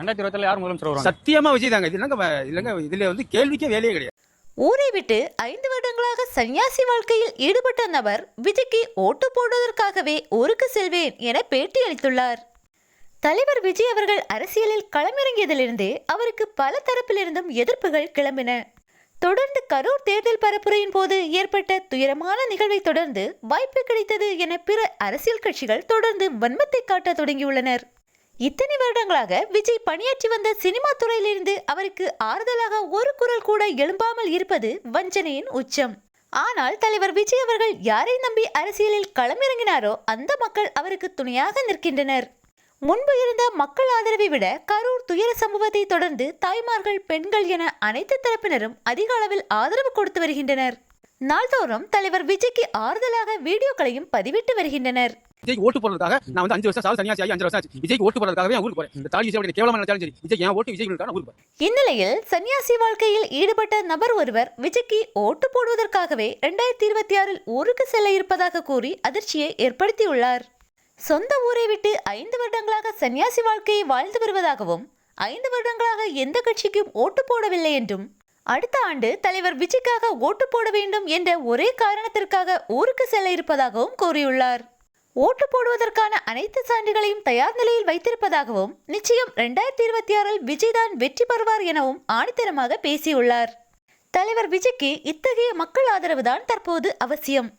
ரெண்டாயிரத்தி இருபத்தி யார் முதலமைச்சர் வருவாங்க? சத்தியமா விஜய் தாங்க இது இல்லைங்க இல்லைங்க இதுல வந்து கேள்விக்கே வேலையே கிடையாது. ஊரை விட்டு ஐந்து வருடங்களாக சன்னியாசி வாழ்க்கையில் ஈடுபட்ட நபர் விஜய்க்கு ஓட்டு போடுவதற்காகவே ஊருக்கு செல்வேன் என பேட்டி அளித்துள்ளார். தலைவர் விஜய் அவர்கள் அரசியலில் களமிறங்கியதிலிருந்தே அவருக்கு பல தரப்பிலிருந்தும் எதிர்ப்புகள் கிளம்பின. தொடர்ந்து கரூர் தேர்தல் பரப்புரையின் போது ஏற்பட்ட துயரமான நிகழ்வை தொடர்ந்து வாய்ப்பு கிடைத்தது என பிற அரசியல் கட்சிகள் தொடர்ந்து வன்மத்தை காட்ட தொடங்கியுள்ளனர். இத்தனை வருடங்களாக விஜய் பணியாற்றி வந்த சினிமா துறையிலிருந்து அவருக்கு ஆறுதலாக ஒரு குரல் கூட எழும்பாமல் இருப்பது வஞ்சனையின் உச்சம். ஆனால் தலைவர் விஜய் அவர்கள் யாரை நம்பி அரசியலில் களமிறங்கினாரோ அந்த மக்கள் அவருக்கு துணையாக நிற்கின்றனர். முன்பு இருந்த மக்கள் ஆதரவை விட கரூர் துயர சம்பவத்தை தொடர்ந்து தாய்மார்கள் பெண்கள் என அனைத்து தரப்பினரும் அதிக அளவில் ஆதரவு கொடுத்து வருகின்றனர். நாள்தோறும் தலைவர் விஜய்க்கு ஆறுதலாக வீடியோக்களையும் பதிவிட்டு வருகின்றனர். விஜய்க்கு ஓட்டு போடுறதுக்காக நான் வந்து அஞ்சு வருஷம் சாவு சன்னியாசி ஆகி அஞ்சு வருஷம் ஆச்சு. விஜய்க்கு ஓட்டு போடுறதுக்காகவே ஊருக்கு போறேன். இந்த தாலி விஜய் கேவலமா நினைச்சாலும் சரி விஜய் என் ஓட்டு விஜய் ஊருக்கு போறேன்? இந்நிலையில் சன்னியாசி வாழ்க்கையில் ஈடுபட்ட நபர் ஒருவர் விஜய்க்கு ஓட்டு போடுவதற்காகவே இரண்டாயிரத்தி இருபத்தி ஆறில் ஊருக்கு செல்ல இருப்பதாக கூறி அதிர்ச்சியை ஏற்படுத்தியுள்ளார். சொந்த ஊரை விட்டு ஐந்து வருடங்களாக சன்னியாசி வாழ்க்கையை வாழ்ந்து வருவதாகவும் ஐந்து வருடங்களாக எந்த கட்சிக்கும் ஓட்டு போடவில்லை என்றும் அடுத்த ஆண்டு தலைவர் விஜய்க்காக ஓட்டு போட வேண்டும் என்ற ஒரே காரணத்திற்காக ஊருக்கு செல்ல இருப்பதாகவும் கூறியுள்ளார். ஓட்டு போடுவதற்கான அனைத்து சான்றுகளையும் தயார் நிலையில் வைத்திருப்பதாகவும் நிச்சயம் இரண்டாயிரத்தி இருபத்தி ஆறில் விஜய் தான் வெற்றி பெறுவார் எனவும் ஆணித்தரமாக பேசியுள்ளார். தலைவர் விஜய்க்கு இத்தகைய மக்கள் ஆதரவுதான் தற்போது அவசியம்.